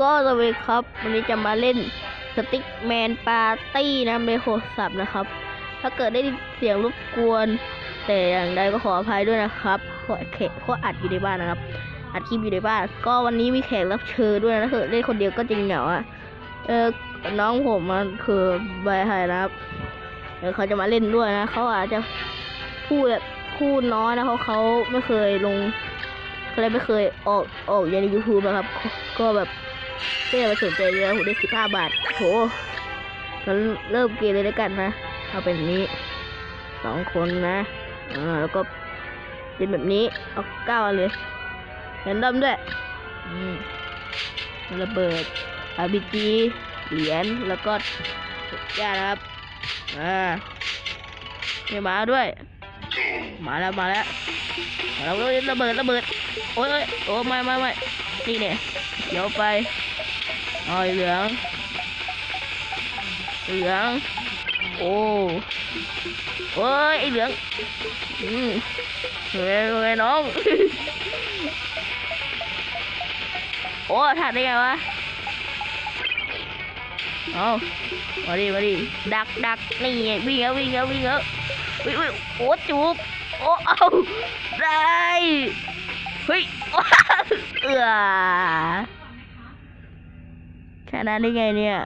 ก็สวัสดีครับ วันนี้จะมาเล่นสติ๊กแมนปาร์ตี้นะในโทรศัพท์นะครับ ถ้าเกิดได้เสียงรบกวน แต่อย่างใดก็ขออภัยด้วยนะครับเพราะแขกเพราะอัดอยู่ในบ้านนะครับ อัดคลิปอยู่ในบ้าน ก็วันนี้มีแขกรับเชิญด้วยนะถ้าเกิดเล่นคนเดียวก็จริงเหงาอะเออน้องผมมันคือใบไฮนะครับเดี๋ยวเขาจะมาเล่นด้วยนะเขาอาจจะพูดแบบพูดน้อยนะเพราเขาไม่เคยลงเขาเลยไม่เคยออกออกในยูทูบนะครับ ก็แบบ ไม่ได้มาสนใจเลยนะผมได้สิบห้าบาทโหงั้นเริ่มเกมเลยแล้วกันนะ เอาเป็นนี้สองคนนะอ่าแล้วก็เป็นแบบนี้ เอาเก้าเลยแรนดอมด้วย อืมระเบิด RPG เหรียญแล้วก็ยานะครับ อ่ามีหมาด้วยมาแล้วมาแล้วมาแล้วระเบิดระเบิดโอ้ยโอ้ยโอ้ไม่ไม่ไม่นี่เนี่ยเดี๋ยวไป เอาไอเหลือง เหลือง โอ้โอ้ยไอเหลือง อืมเฮ้ยเฮ้ยน้อง โอ้ถ่ายได้ไงวะเอามาดิมาดิดักดักนี่ไงวิ่งแล้ววิ่งแล้ววิ่งแล้ววิ่งวิ่งโอ้จูบโอ้เอาได้เฮ้ยเอือ ชนะได้ไงเนี่ย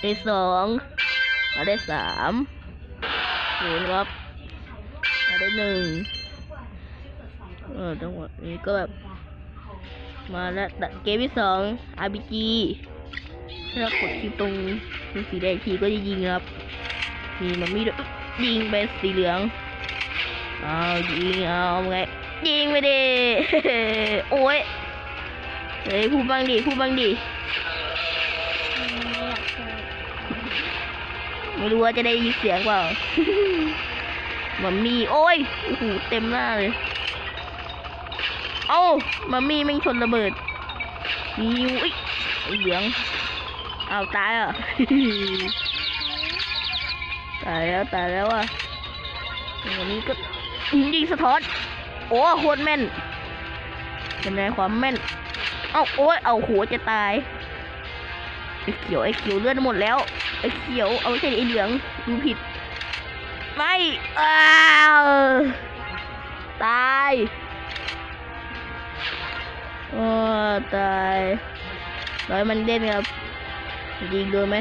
ได้สองมาได้สามศูนย์ครับมาได้หนึ่งเออจังหวะนี้ก็แบบ มาแล้วเกมที่สอง RPG ถ้าเรากดคลิปตรงสีแดงทีก็จะยิงครับ มีมันมีดยิงไปสีเหลืองเอายิงเอาไง ยิงไปดิโอ้ย เฮ้ยพูดบ้างดิพูดบ้างดิไม่รู้ว่าจะได้ยินเสียงเปล่ามัมมี่โอ้ยโอ้โหเต็มหน้าเลย เอ้ามัมมี่แม่งชนระเบิดมีอุ้ยไอ้เหลืองเอาตายอะตายแล้วตายแล้วอะวันนี้ก็ยิงสะท้อน โอ้โคตรแม่นเป็นไงความแม่น เอาโอ้ยเอาหัวจะตายไอ้เขียวไอ้เขียวเลือดหมดแล้วไอ้เขียวเอาไม่ใช่ไอ้เหลืองดูผิดไม่อ้าวตายโอ้ตายร้อยมันเด่นครับยิงโดนไหม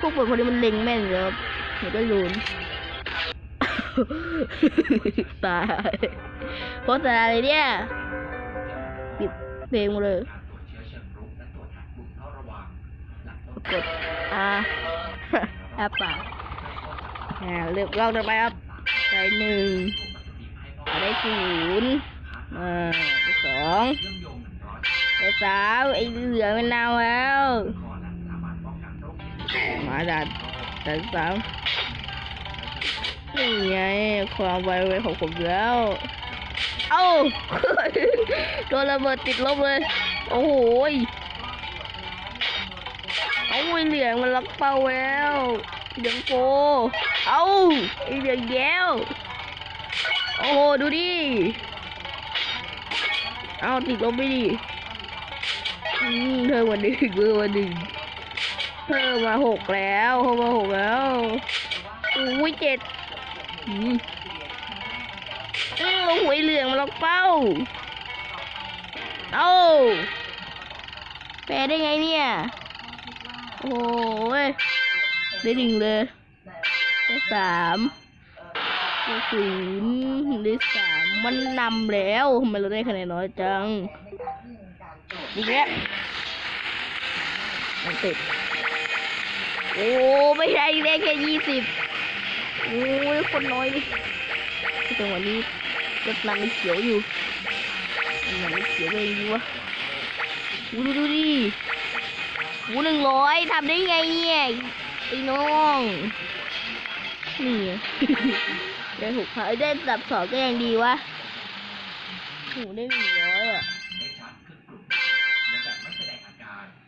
พวกเปิดคนนี้มันเล็งแม่นเลยครับเดี๋ยวก็โดนตายโคตรตายเลยเนี่ย เพลงหมดเลยกดอ่าแอปปากอ่าเลือกลองต่อไปครับได้หนึ่งอ่าได้ศูนย์อ่าได้สองได้สามไอ้เหลืองมันนาวแล้วมาดัดดัดสามนี่ไงความไวไวของผมแล้ว เอ้า โดนระเบิดติดลบเลย โอ้โหยเอาไอเหลืองมันล็อกเป้าแล้วเหลืองโกเอาไอเหลืองแย้วโอ้โหดูดิ เอาติดลบไปดิอืมเธอวันหนึ่งเธอวันหนึ่งเพิ่มมาหกแล้วเพิ่มมาหกแล้ว อุ้ยเจ็ด อืมอืมหวยเหลืองมันล็อกเป้า เอาแปลได้ไงเนี่ย โอ้ย ได้หนึ่งเลยได้สามได้ศูนย์ได้สามมันนำแล้วทำไมเราได้คะแนนน้อยจังอีกแล้วมันติดโอ้ไม่ใช่ได้แค่ยี่สิบโอ้ยคนน้อยดิจังหวะนี้ รถนำไม่เขียวอยู่มันไม่เขียวเองดีวะดูดูดิหูหนึ่งร้อยทำได้ไงเนี่ยไอ้น้องนี่ได้หกพันได้อันดับสองก็ยังดีวะหูได้หนึ่งร้อยอะ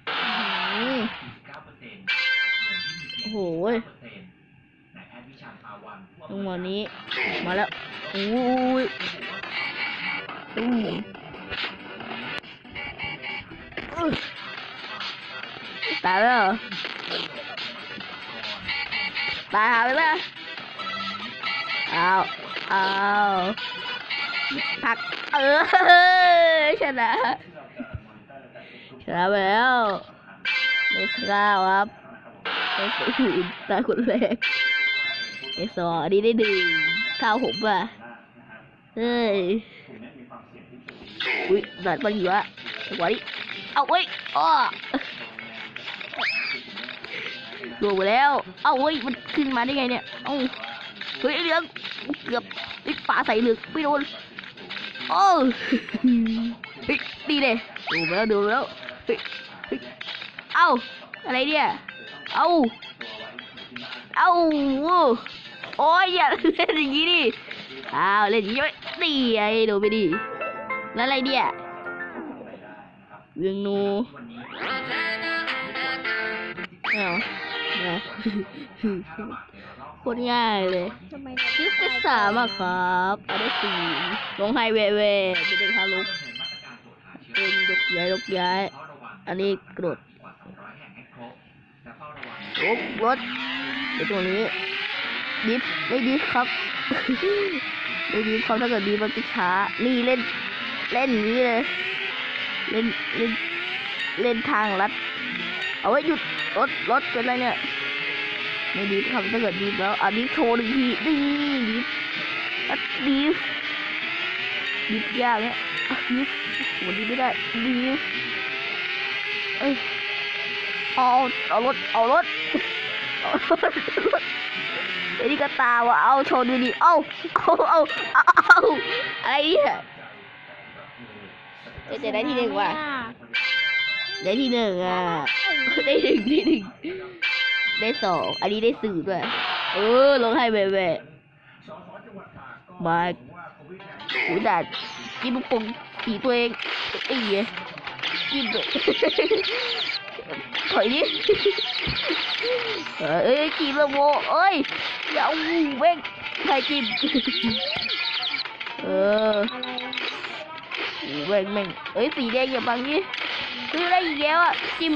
อื้อหือโอ้โหย จังหวะนี้ มาแล้วอุ้ยอู้อื้อตายแล้วเหรอตายหาไปแล้วเอาเอาผักเออชนะชนะไปแล้วเนสก้าครับเนสศูนย์ตายคนแรก เนสสออันนี้ได้หนึ่งข้าวผมอะเฮ้ยอุ้ยดัดมันอยู่อะจังหวะนี้เอาเว้ยอ้อลงไปแล้ว เอาเว้ย มันขึ้นมาได้ไงเนี่ย เอ้า เฮ้ยเหลือง เกือบไอ้ปลาใส่เหลืองไม่โดนโอ้เฮ้ยดีเลยดูไปแล้วดูไปแล้วเฮ้ยเฮ้ยเอ้า อะไรเนี่ย เอ้า เอ้า โอ้ยอย่าเล่นอย่างนี้ดิอ้าวเล่นอย่างนี้ตีไอ้ดูไปดิแล้วอะไรเนี่ยเวียงนูเอาไม่เอาโคตรง่ายเลยทำไมยึดไปสามอะครับเอาได้สี่ลงไฮเวเวเป็นเด็กทารุกเป็นยกย้ายยกย้าย อันนี้กระโดดรถรถไอตัวนี้ ดิฟไม่ดิฟครับไม่ดิฟครับถ้าเกิดดิฟมันจะช้า นี่เล่น เล่นนี้เลย เล่นเล่นเล่นทางลัด เอาไว้หยุดรถรถเป็นไรเนี่ยไม่ดีครับถ้าเกิดดีแล้วอันนี้โชว์หนึ่งทีนี่ดีอัดดีดียากเนี่ยดีโหดีไม่ได้ดีเอ้ยเอาเอารถเอารถเอารถ รถไอ้นี่ก็ตาว่ะเอาโชว์ดูดิเอาเอาเอาเอาเอาอะไรเนี่ยเจะได้ที่หนึ่งว่ะได้ที่หนึ่งอะได้หนึ่งที่หนึ่งได้สองอันนี้ได้สื่อด้วยเออลงให้แว่ๆมาหูดัดจิ้มปุ่มสีตัวเองไอ้เหี้ยจิ้มเลย ถอยดิเอ้ยจิ้มละโวเอ้ยอย่าเอาเว้งใครจิ้มเออเว้งแม่งเอ้ยสีแดงอย่าบังนี่คือได้อีกแล้วอะจิ้ม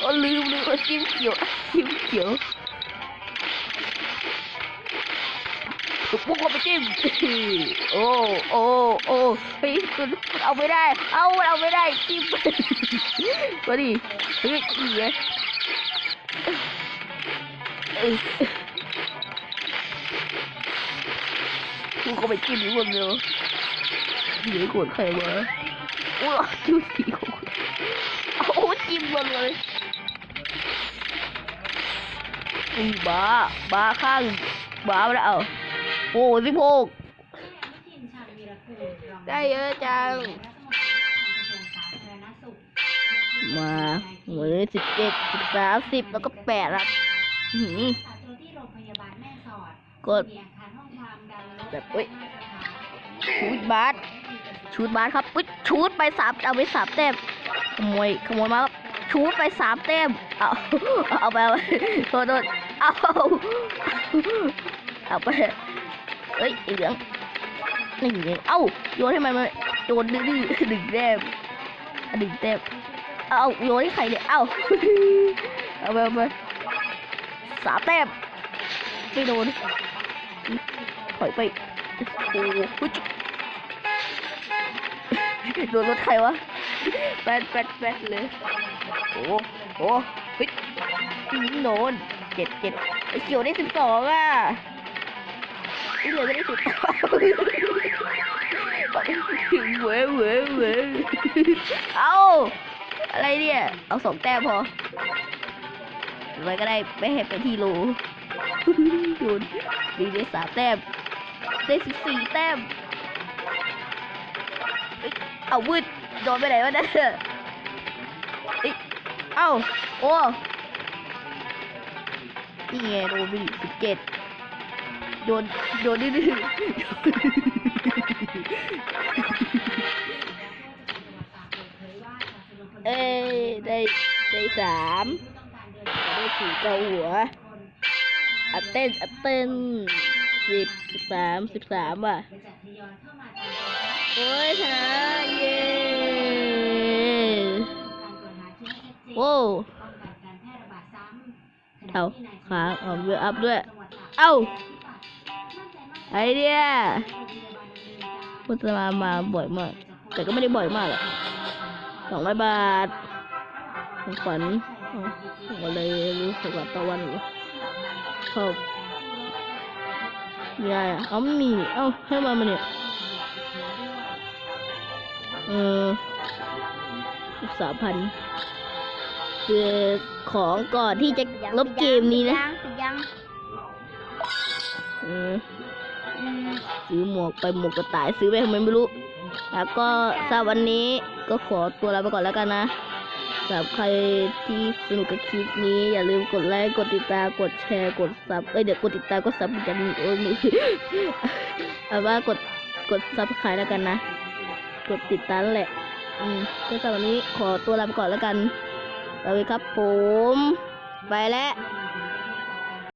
โอ้ลืมลืมจิ้มเขียวจิ้มเขียว ตุ๊กปุ๊กเอาไปจิ้มโอ้โอ้โอ้เฮ้ยมันเอาไม่ได้ เอาเอาไม่ได้จิ้มมาดิเฮ้ยอีไงเอ้ยกูก็ไปจิ้มอยู่คนเดียวเดี๋ยวกดใครวะโอ้ยจิ้มสีของโอ้จิ้มหมดเลยอุ้ยบ้าบ้าข้างบ้าไปแล้ว อาโอ้สิบหกได้เยอะจัง มาเหมือนสิบเจ็ดสิบสามสิบแล้วก็แปดละอื้อหือกดแบบเว้ยชูดบาสชูดบาสครับปึ๊ดชูดไปสามเอาไปสามแต้มขโมยขโมยมาครับชูดไปสามแต้มเอาเอาไปเอาไปโทษโทษเอาเอาไป เอ้ยไอ้เหลืองนี่ไงเอ้าโยนให้มันมาโยนดื้อๆหนึ่งแต้มอะหนึ่งแต้มเอาโยนให้ใครเนี่ยเอ้าเอาไปเอาไปสามแต้มไม่โดนถอยไปโอ้โหอุ๊ยโดนรถใครวะแปดแปดแปดเลยโอ้โหเฮ้ยโดนเจ็ดเจ็ดเขียวได้สิบสองอะ เหลือก็ได้สิบเว้ยเว้ยเว้ยเอาอะไรเนี่ย เอาสองแต้มพอไว้ก็ได้ไม่ให้เป็นทีโลโดนดีได้สามแต้ม ได้สิบสี่แต้ม เอาวืดโดนไปไหนวะเนี่ยเอ้ยเอ้า โอ้ นี่ไงโดนไปสิบเจ็ด โดนโดนดื้อๆเอ้ยได้ได้สามได้สี่เกาหัวอัดเต้นอัดเต้นสิบสิบสามสิบสามว่ะโอ้ยชนะเย้โว้วเอาขาเอาเวลอัพด้วย เอ้า ไอเดียพุทธมามาบ่อยมาก แต่ก็ไม่ได้บ่อยมากหรอกสองร้อยบาทของขวัญอ๋อผมก็เลยรู้สึกว่าตะวันชอบมีอะไรอะเอาไม่มีนี่เอ้าให้มามาเนี่ย เออสามพันคือของก่อนที่จะลบเกมนี้นะยังปิดยังเอออืม ซื้อหมวกไปหมวกกระต่ายซื้อไปทำไมไม่รู้ แล้วก็สำหรับวันนี้ก็ขอตัวลาไปก่อนแล้วกันนะสำหรับใครที่สนุกกับคลิปนี้อย่าลืมกดไลค์กดติดตามกดแชร์กดซับเอ้ยเดี๋ยวกดติดตามกดซับมันจะมีโอ้ยมือเอาว่ากดกดซับสไครแล้วกันนะ กดติดตามแหละ อืมก็สำหรับวันนี้ขอตัวลาไปก่อนแล้วกันสวัสดีครับผม ไปแล้ว